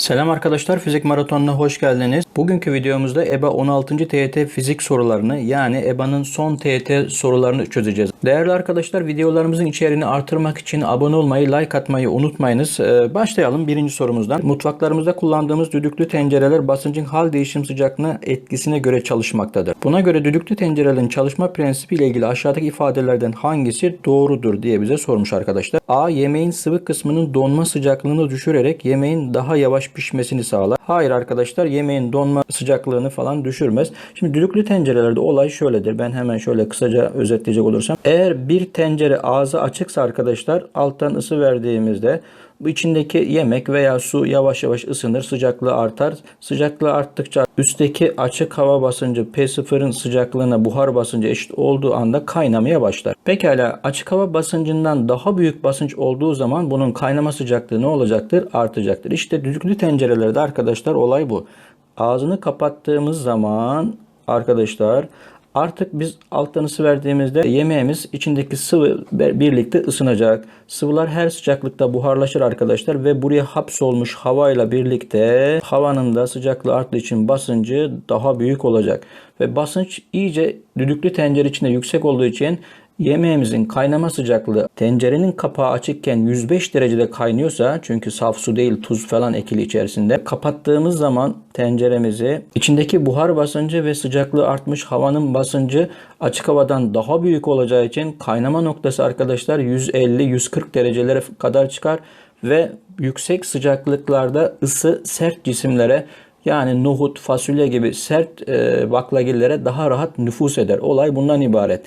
Selam arkadaşlar, Fizik Maratonu'na hoş geldiniz. Bugünkü videomuzda EBA 16. TYT fizik sorularını yani EBA'nın son TYT sorularını çözeceğiz. Değerli arkadaşlar, videolarımızın içeriğini artırmak için abone olmayı, like atmayı unutmayınız. Ee, başlayalım birinci sorumuzdan. Mutfaklarımızda kullandığımız düdüklü tencereler basıncın hal değişim sıcaklığına etkisine göre çalışmaktadır. Buna göre düdüklü tencerelerin çalışma prensibi ile ilgili aşağıdaki ifadelerden hangisi doğrudur diye bize sormuş arkadaşlar. A. Yemeğin sıvı kısmının donma sıcaklığını düşürerek yemeğin daha yavaş pişmesini sağlar. Hayır arkadaşlar yemeğin donma sıcaklığını falan düşürmez. Şimdi düdüklü tencerelerde olay şöyledir. Ben hemen şöyle kısaca özetleyecek olursam. Eğer bir tencere ağzı açıksa arkadaşlar alttan ısı verdiğimizde bu içindeki yemek veya su yavaş yavaş ısınır, sıcaklığı artar. Sıcaklığı arttıkça üstteki açık hava basıncı P0'ın sıcaklığına buhar basıncı eşit olduğu anda kaynamaya başlar. Pekala açık hava basıncından daha büyük basınç olduğu zaman bunun kaynama sıcaklığı ne olacaktır? Artacaktır. İşte düdüklü tencerelerde arkadaşlar olay bu. Ağzını kapattığımız zaman arkadaşlar Artık biz alttan ısı verdiğimizde yemeğimiz içindeki sıvı birlikte ısınacak. Sıvılar her sıcaklıkta buharlaşır arkadaşlar ve buraya hapsolmuş havayla birlikte havanın da sıcaklığı arttığı için basıncı daha büyük olacak. Ve basınç iyice düdüklü tencere içinde yüksek olduğu için Yemeğimizin kaynama sıcaklığı tencerenin kapağı açıkken 105 derecede kaynıyorsa çünkü saf su değil tuz falan ekili içerisinde kapattığımız zaman tenceremizi içindeki buhar basıncı ve sıcaklığı artmış havanın basıncı açık havadan daha büyük olacağı için kaynama noktası arkadaşlar 150-140 derecelere kadar çıkar ve yüksek sıcaklıklarda ısı sert cisimlere yani nohut, fasulye gibi sert e, baklagillere daha rahat nüfus eder. Olay bundan ibaret.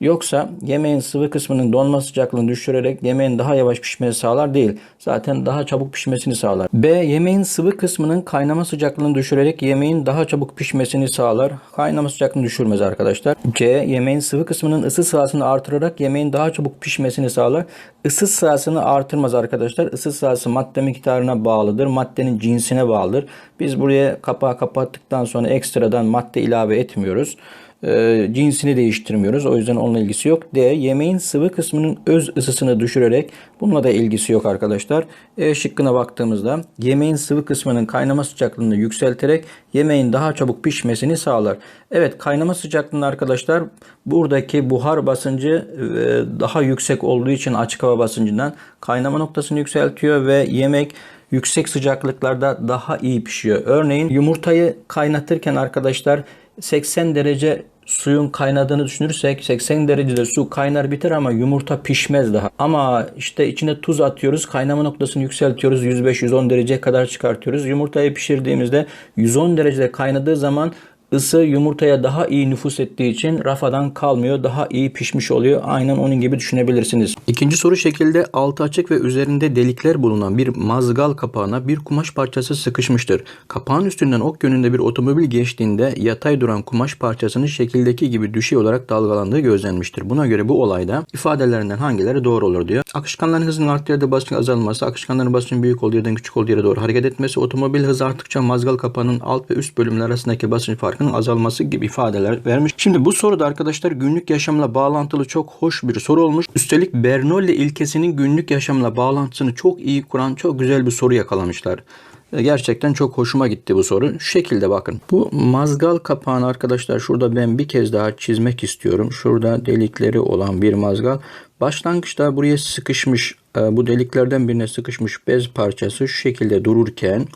Yoksa yemeğin sıvı kısmının donma sıcaklığını düşürerek yemeğin daha yavaş pişmesi sağlar değil. Zaten daha çabuk pişmesini sağlar. B. Yemeğin sıvı kısmının kaynama sıcaklığını düşürerek yemeğin daha çabuk pişmesini sağlar. Kaynama sıcaklığını düşürmez arkadaşlar. C. Yemeğin sıvı kısmının ısı sırasını artırarak yemeğin daha çabuk pişmesini sağlar. Isı sırasını artırmaz arkadaşlar. Isı sırası madde miktarına bağlıdır. Maddenin cinsine bağlıdır. Biz buraya kapağı kapattıktan sonra ekstradan madde ilave etmiyoruz e, cinsini değiştirmiyoruz. O yüzden onunla ilgisi yok. D. Yemeğin sıvı kısmının öz ısısını düşürerek bununla da ilgisi yok arkadaşlar. E şıkkına baktığımızda yemeğin sıvı kısmının kaynama sıcaklığını yükselterek yemeğin daha çabuk pişmesini sağlar. Evet kaynama sıcaklığında arkadaşlar buradaki buhar basıncı e, daha yüksek olduğu için açık hava basıncından kaynama noktasını yükseltiyor ve yemek yüksek sıcaklıklarda daha iyi pişiyor. Örneğin yumurtayı kaynatırken arkadaşlar 80 derece suyun kaynadığını düşünürsek 80 derecede su kaynar biter ama yumurta pişmez daha. Ama işte içine tuz atıyoruz. Kaynama noktasını yükseltiyoruz. 105-110 dereceye kadar çıkartıyoruz. Yumurtayı pişirdiğimizde 110 derecede kaynadığı zaman ısı yumurtaya daha iyi nüfus ettiği için rafadan kalmıyor. Daha iyi pişmiş oluyor. Aynen onun gibi düşünebilirsiniz. İkinci soru şekilde altı açık ve üzerinde delikler bulunan bir mazgal kapağına bir kumaş parçası sıkışmıştır. Kapağın üstünden ok yönünde bir otomobil geçtiğinde yatay duran kumaş parçasının şekildeki gibi düşey olarak dalgalandığı gözlenmiştir. Buna göre bu olayda ifadelerinden hangileri doğru olur diyor. Akışkanların hızının arttığı yerde basıncın azalması, akışkanların basıncın büyük olduğu yerden küçük olduğu yere doğru hareket etmesi, otomobil hızı arttıkça mazgal kapağının alt ve üst bölümler arasındaki basınç farkı farkının azalması gibi ifadeler vermiş. Şimdi bu soruda arkadaşlar günlük yaşamla bağlantılı çok hoş bir soru olmuş. Üstelik Bernoulli ilkesinin günlük yaşamla bağlantısını çok iyi kuran çok güzel bir soru yakalamışlar. E, gerçekten çok hoşuma gitti bu soru. Şu şekilde bakın. Bu mazgal kapağını arkadaşlar şurada ben bir kez daha çizmek istiyorum. Şurada delikleri olan bir mazgal. Başlangıçta buraya sıkışmış e, bu deliklerden birine sıkışmış bez parçası şu şekilde dururken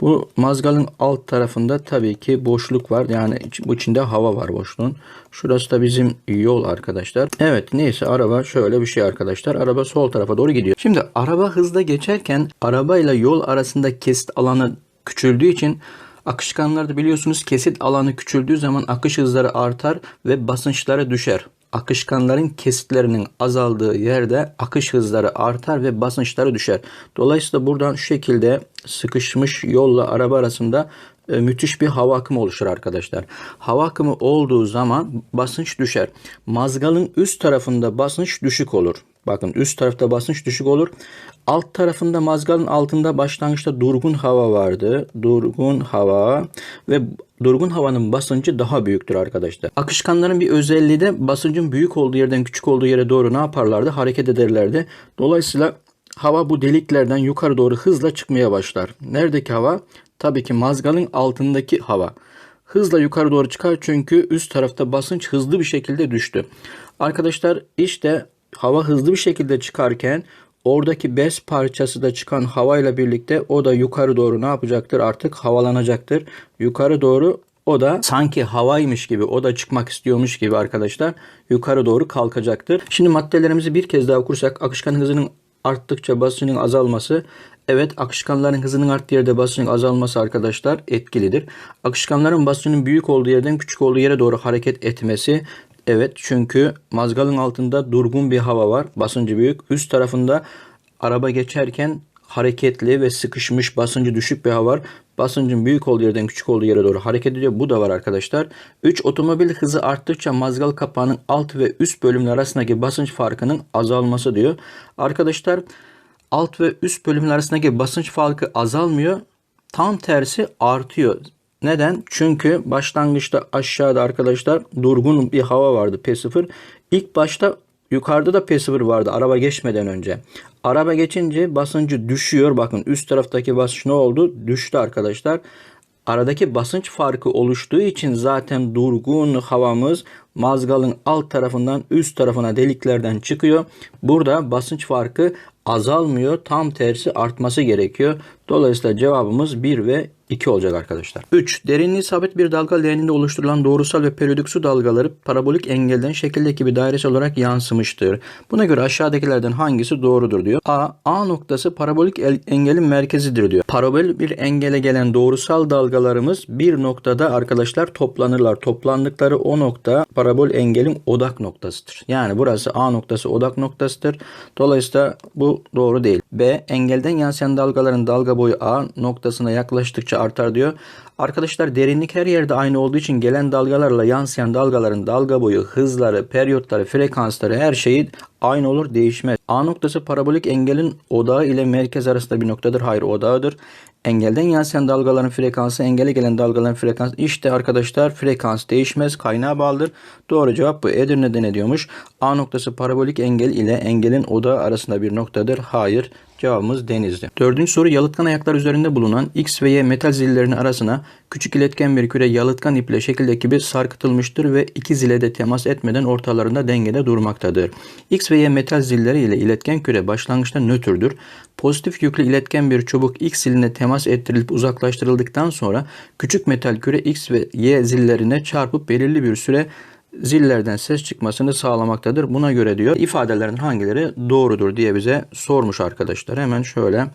bu mazgalın alt tarafında tabii ki boşluk var. Yani bu içinde hava var boşluğun. Şurası da bizim yol arkadaşlar. Evet neyse araba şöyle bir şey arkadaşlar. Araba sol tarafa doğru gidiyor. Şimdi araba hızda geçerken araba ile yol arasında kesit alanı küçüldüğü için akışkanlarda biliyorsunuz kesit alanı küçüldüğü zaman akış hızları artar ve basınçları düşer akışkanların kesitlerinin azaldığı yerde akış hızları artar ve basınçları düşer. Dolayısıyla buradan şu şekilde sıkışmış yolla araba arasında e, müthiş bir hava akımı oluşur arkadaşlar. Hava akımı olduğu zaman basınç düşer. Mazgalın üst tarafında basınç düşük olur. Bakın üst tarafta basınç düşük olur. Alt tarafında mazgalın altında başlangıçta durgun hava vardı. Durgun hava ve durgun havanın basıncı daha büyüktür arkadaşlar. Akışkanların bir özelliği de basıncın büyük olduğu yerden küçük olduğu yere doğru ne yaparlardı? Hareket ederlerdi. Dolayısıyla hava bu deliklerden yukarı doğru hızla çıkmaya başlar. Neredeki hava? Tabii ki mazgalın altındaki hava. Hızla yukarı doğru çıkar çünkü üst tarafta basınç hızlı bir şekilde düştü. Arkadaşlar işte hava hızlı bir şekilde çıkarken oradaki bez parçası da çıkan havayla birlikte o da yukarı doğru ne yapacaktır? Artık havalanacaktır. Yukarı doğru o da sanki havaymış gibi o da çıkmak istiyormuş gibi arkadaşlar yukarı doğru kalkacaktır. Şimdi maddelerimizi bir kez daha okursak akışkan hızının arttıkça basıncın azalması Evet akışkanların hızının arttığı yerde basıncın azalması arkadaşlar etkilidir. Akışkanların basıncının büyük olduğu yerden küçük olduğu yere doğru hareket etmesi Evet çünkü mazgalın altında durgun bir hava var. Basıncı büyük. Üst tarafında araba geçerken hareketli ve sıkışmış basıncı düşük bir hava var. Basıncın büyük olduğu yerden küçük olduğu yere doğru hareket ediyor. Bu da var arkadaşlar. 3. Otomobil hızı arttıkça mazgal kapağının alt ve üst bölümler arasındaki basınç farkının azalması diyor. Arkadaşlar alt ve üst bölümler arasındaki basınç farkı azalmıyor. Tam tersi artıyor. Neden? Çünkü başlangıçta aşağıda arkadaşlar durgun bir hava vardı P0. İlk başta yukarıda da P0 vardı araba geçmeden önce. Araba geçince basıncı düşüyor. Bakın üst taraftaki basınç ne oldu? Düştü arkadaşlar. Aradaki basınç farkı oluştuğu için zaten durgun havamız mazgalın alt tarafından üst tarafına deliklerden çıkıyor. Burada basınç farkı azalmıyor. Tam tersi artması gerekiyor. Dolayısıyla cevabımız 1 ve 2 olacak arkadaşlar. 3. Derinliği sabit bir dalga leğeninde oluşturulan doğrusal ve periyodik su dalgaları parabolik engelden şekildeki bir dairesi olarak yansımıştır. Buna göre aşağıdakilerden hangisi doğrudur diyor. A. A noktası parabolik engelin merkezidir diyor. Parabol bir engele gelen doğrusal dalgalarımız bir noktada arkadaşlar toplanırlar. Toplandıkları o nokta parabol engelin odak noktasıdır. Yani burası A noktası odak noktasıdır. Dolayısıyla bu doğru değil. B. Engelden yansıyan dalgaların dalga boyu A noktasına yaklaştıkça artar diyor. Arkadaşlar derinlik her yerde aynı olduğu için gelen dalgalarla yansıyan dalgaların dalga boyu, hızları, periyotları, frekansları her şeyi aynı olur değişmez. A noktası parabolik engelin odağı ile merkez arasında bir noktadır. Hayır odağıdır. Engelden yansıyan dalgaların frekansı, engele gelen dalgaların frekansı. İşte arkadaşlar frekans değişmez, kaynağa bağlıdır. Doğru cevap bu. Edirne'de ne diyormuş? A noktası parabolik engel ile engelin odağı arasında bir noktadır. Hayır. Cevabımız denizdi. Dördüncü soru yalıtkan ayaklar üzerinde bulunan X ve Y metal zillerinin arasına küçük iletken bir küre yalıtkan iple şekildeki gibi sarkıtılmıştır ve iki zile de temas etmeden ortalarında dengede durmaktadır. X ve Y metal zilleri ile iletken küre başlangıçta nötrdür. Pozitif yüklü iletken bir çubuk X ziline temas ettirilip uzaklaştırıldıktan sonra küçük metal küre X ve Y zillerine çarpıp belirli bir süre zillerden ses çıkmasını sağlamaktadır. Buna göre diyor ifadelerin hangileri doğrudur diye bize sormuş arkadaşlar. Hemen şöyle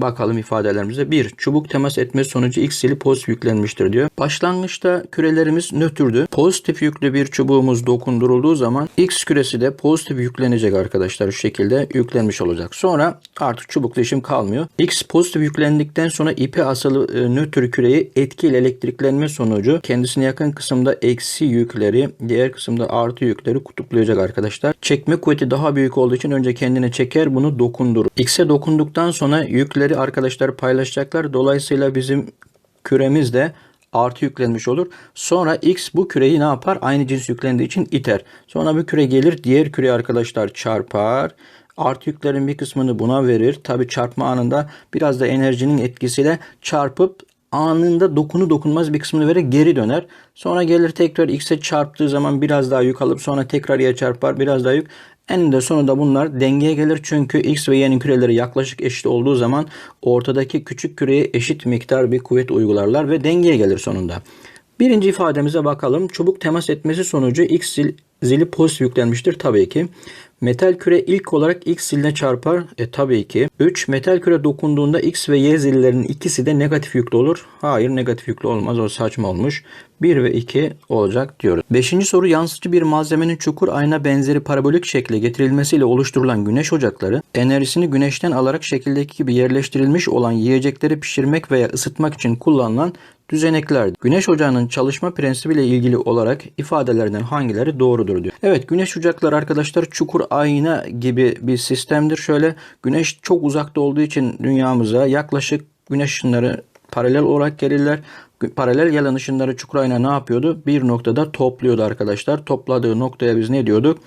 Bakalım ifadelerimize. 1. Çubuk temas etmesi sonucu X zili pozitif yüklenmiştir diyor. Başlangıçta kürelerimiz nötrdü. Pozitif yüklü bir çubuğumuz dokundurulduğu zaman X küresi de pozitif yüklenecek arkadaşlar. Şu şekilde yüklenmiş olacak. Sonra artık çubukla işim kalmıyor. X pozitif yüklendikten sonra ipe asılı e, nötr küreyi etkili elektriklenme sonucu kendisine yakın kısımda eksi yükleri, diğer kısımda artı yükleri kutuplayacak arkadaşlar. Çekme kuvveti daha büyük olduğu için önce kendine çeker bunu dokundurur. X'e dokunduktan sonra yükleri yükleri arkadaşlar paylaşacaklar. Dolayısıyla bizim küremiz de artı yüklenmiş olur. Sonra X bu küreyi ne yapar? Aynı cins yüklendiği için iter. Sonra bu küre gelir diğer küre arkadaşlar çarpar. Artı yüklerin bir kısmını buna verir. Tabi çarpma anında biraz da enerjinin etkisiyle çarpıp anında dokunu dokunmaz bir kısmını verir geri döner. Sonra gelir tekrar x'e çarptığı zaman biraz daha yük alıp sonra tekrar y'ye çarpar biraz daha yük. Eninde sonunda bunlar dengeye gelir çünkü x ve y'nin küreleri yaklaşık eşit olduğu zaman ortadaki küçük küreye eşit miktar bir kuvvet uygularlar ve dengeye gelir sonunda. Birinci ifademize bakalım. Çubuk temas etmesi sonucu x zil, zili pozitif yüklenmiştir tabii ki. Metal küre ilk olarak X ziline çarpar. E tabii ki. 3. Metal küre dokunduğunda X ve Y zillerinin ikisi de negatif yüklü olur. Hayır negatif yüklü olmaz. O saçma olmuş. 1 ve 2 olacak diyoruz. Beşinci soru yansıtıcı bir malzemenin çukur ayna benzeri parabolik şekle getirilmesiyle oluşturulan güneş ocakları enerjisini güneşten alarak şekildeki gibi yerleştirilmiş olan yiyecekleri pişirmek veya ısıtmak için kullanılan düzeneklerdir. Güneş ocağının çalışma prensibiyle ilgili olarak ifadelerden hangileri doğrudur diyor. Evet güneş ocakları arkadaşlar çukur ayna gibi bir sistemdir. Şöyle güneş çok uzakta olduğu için dünyamıza yaklaşık güneş ışınları paralel olarak gelirler. Paralel gelen ışınları çukur ayna ne yapıyordu? Bir noktada topluyordu arkadaşlar. Topladığı noktaya biz ne diyorduk?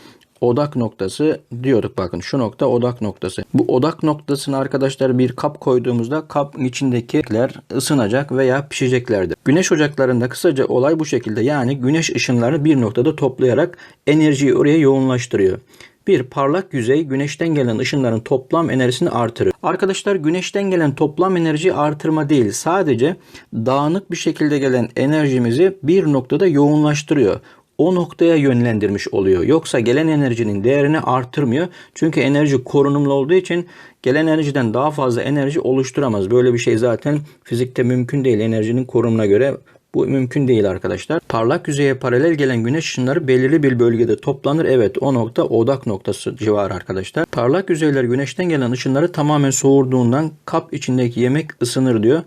Odak noktası diyorduk bakın şu nokta odak noktası. Bu odak noktasına arkadaşlar bir kap koyduğumuzda kapın içindekiler ısınacak veya pişeceklerdir. Güneş ocaklarında kısaca olay bu şekilde yani güneş ışınlarını bir noktada toplayarak enerjiyi oraya yoğunlaştırıyor. Bir parlak yüzey güneşten gelen ışınların toplam enerjisini artırır. Arkadaşlar güneşten gelen toplam enerji artırma değil sadece dağınık bir şekilde gelen enerjimizi bir noktada yoğunlaştırıyor o noktaya yönlendirmiş oluyor. Yoksa gelen enerjinin değerini artırmıyor. Çünkü enerji korunumlu olduğu için gelen enerjiden daha fazla enerji oluşturamaz. Böyle bir şey zaten fizikte mümkün değil. Enerjinin korunumuna göre bu mümkün değil arkadaşlar. Parlak yüzeye paralel gelen güneş ışınları belirli bir bölgede toplanır. Evet o nokta odak noktası civarı arkadaşlar. Parlak yüzeyler güneşten gelen ışınları tamamen soğurduğundan kap içindeki yemek ısınır diyor.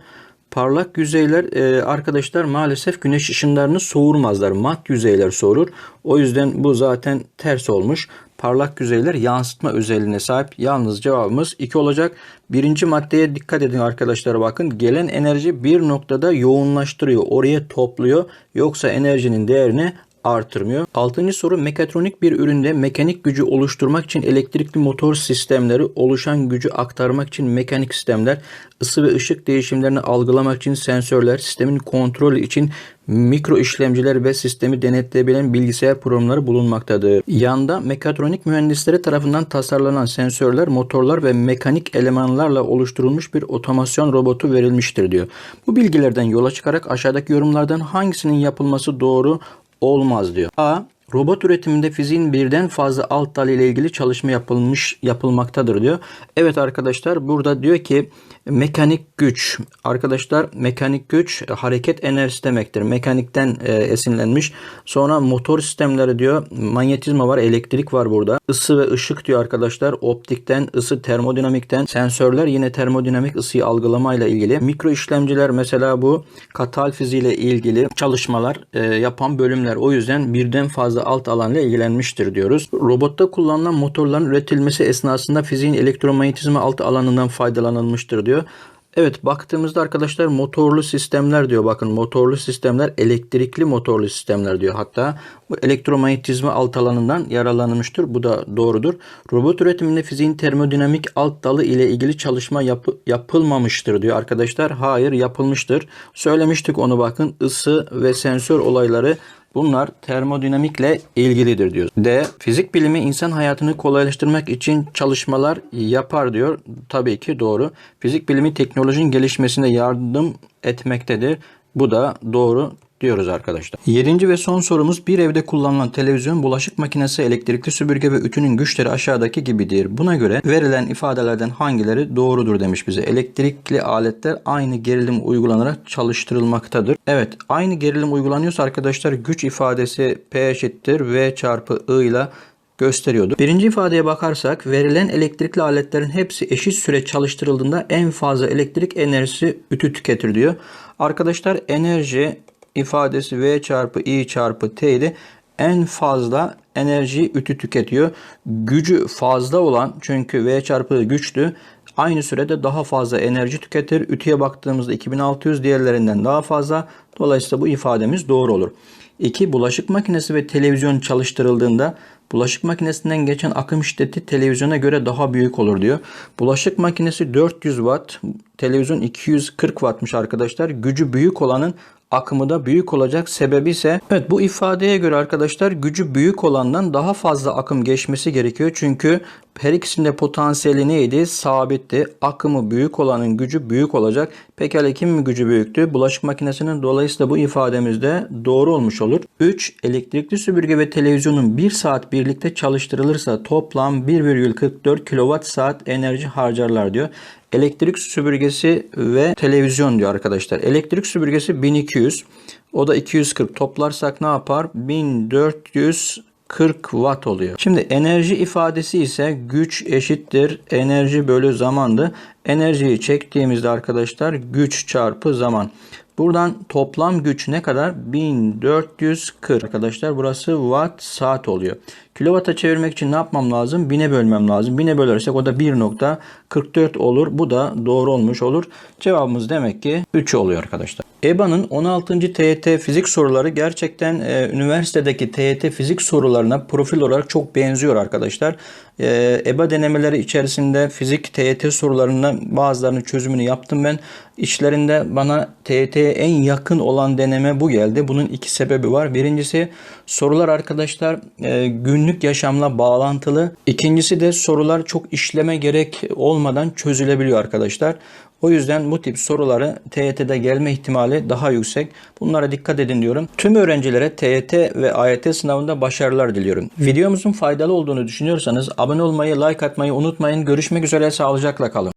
Parlak yüzeyler e, arkadaşlar maalesef güneş ışınlarını soğurmazlar. Mat yüzeyler soğurur. O yüzden bu zaten ters olmuş. Parlak yüzeyler yansıtma özelliğine sahip. Yalnız cevabımız 2 olacak. Birinci maddeye dikkat edin arkadaşlar bakın. Gelen enerji bir noktada yoğunlaştırıyor. Oraya topluyor. Yoksa enerjinin değerini artırmıyor. Altıncı soru mekatronik bir üründe mekanik gücü oluşturmak için elektrikli motor sistemleri oluşan gücü aktarmak için mekanik sistemler, ısı ve ışık değişimlerini algılamak için sensörler, sistemin kontrolü için mikro işlemciler ve sistemi denetleyebilen bilgisayar programları bulunmaktadır. Yanda mekatronik mühendisleri tarafından tasarlanan sensörler, motorlar ve mekanik elemanlarla oluşturulmuş bir otomasyon robotu verilmiştir diyor. Bu bilgilerden yola çıkarak aşağıdaki yorumlardan hangisinin yapılması doğru olmaz diyor. A. Robot üretiminde fiziğin birden fazla alt dalı ile ilgili çalışma yapılmış yapılmaktadır diyor. Evet arkadaşlar burada diyor ki mekanik güç arkadaşlar mekanik güç hareket enerjisi demektir. Mekanikten e, esinlenmiş. Sonra motor sistemleri diyor manyetizma var elektrik var burada. Isı ve ışık diyor arkadaşlar optikten ısı termodinamikten sensörler yine termodinamik ısıyı algılamayla ilgili. Mikro işlemciler mesela bu katal fiziği ile ilgili çalışmalar e, yapan bölümler. O yüzden birden fazla alt alanla ilgilenmiştir diyoruz. Robotta kullanılan motorların üretilmesi esnasında fiziğin elektromanyetizma alt alanından faydalanılmıştır diyor. Evet baktığımızda arkadaşlar motorlu sistemler diyor. Bakın motorlu sistemler elektrikli motorlu sistemler diyor. Hatta bu elektromanyetizma alt alanından yararlanılmıştır. Bu da doğrudur. Robot üretiminde fiziğin termodinamik alt dalı ile ilgili çalışma yap yapılmamıştır diyor arkadaşlar. Hayır yapılmıştır. Söylemiştik onu bakın ısı ve sensör olayları Bunlar termodinamikle ilgilidir diyor. D. Fizik bilimi insan hayatını kolaylaştırmak için çalışmalar yapar diyor. Tabii ki doğru. Fizik bilimi teknolojinin gelişmesine yardım etmektedir. Bu da doğru diyoruz arkadaşlar. Yedinci ve son sorumuz bir evde kullanılan televizyon, bulaşık makinesi, elektrikli süpürge ve ütünün güçleri aşağıdaki gibidir. Buna göre verilen ifadelerden hangileri doğrudur demiş bize. Elektrikli aletler aynı gerilim uygulanarak çalıştırılmaktadır. Evet aynı gerilim uygulanıyorsa arkadaşlar güç ifadesi P eşittir V çarpı I ile gösteriyordu. Birinci ifadeye bakarsak verilen elektrikli aletlerin hepsi eşit süre çalıştırıldığında en fazla elektrik enerjisi ütü tüketir diyor. Arkadaşlar enerji ifadesi V çarpı I çarpı T ile en fazla enerji ütü tüketiyor. Gücü fazla olan çünkü V çarpı güçlü aynı sürede daha fazla enerji tüketir. Ütüye baktığımızda 2600 diğerlerinden daha fazla. Dolayısıyla bu ifademiz doğru olur. 2. Bulaşık makinesi ve televizyon çalıştırıldığında bulaşık makinesinden geçen akım şiddeti televizyona göre daha büyük olur diyor. Bulaşık makinesi 400 watt, televizyon 240 wattmış arkadaşlar. Gücü büyük olanın akımı da büyük olacak. Sebebi ise evet bu ifadeye göre arkadaşlar gücü büyük olandan daha fazla akım geçmesi gerekiyor. Çünkü her ikisinde potansiyeli neydi? Sabitti. Akımı büyük olanın gücü büyük olacak. Pekala kimin gücü büyüktü? Bulaşık makinesinin dolayısıyla bu ifademizde doğru olmuş olur. 3. Elektrikli süpürge ve televizyonun 1 saat birlikte çalıştırılırsa toplam 1,44 kWh saat enerji harcarlar diyor. Elektrik süpürgesi ve televizyon diyor arkadaşlar. Elektrik süpürgesi 1200. O da 240 toplarsak ne yapar? 1400 40 watt oluyor. Şimdi enerji ifadesi ise güç eşittir enerji bölü zamandı. Enerjiyi çektiğimizde arkadaşlar güç çarpı zaman. Buradan toplam güç ne kadar? 1440 arkadaşlar. Burası watt saat oluyor. Kilovata çevirmek için ne yapmam lazım? 1000'e bölmem lazım. 1000'e bölersek o da 1.44 olur. Bu da doğru olmuş olur. Cevabımız demek ki 3 oluyor arkadaşlar. EBA'nın 16. TYT fizik soruları gerçekten e, üniversitedeki TYT fizik sorularına profil olarak çok benziyor arkadaşlar. E, EBA denemeleri içerisinde fizik TYT sorularının bazılarının çözümünü yaptım ben. İçlerinde bana TYT'ye en yakın olan deneme bu geldi. Bunun iki sebebi var. Birincisi sorular arkadaşlar e, günlük yaşamla bağlantılı. İkincisi de sorular çok işleme gerek olmadan çözülebiliyor arkadaşlar. O yüzden bu tip soruları TYT'de gelme ihtimali daha yüksek. Bunlara dikkat edin diyorum. Tüm öğrencilere TYT ve AYT sınavında başarılar diliyorum. Videomuzun faydalı olduğunu düşünüyorsanız abone olmayı, like atmayı unutmayın. Görüşmek üzere, sağlıcakla kalın.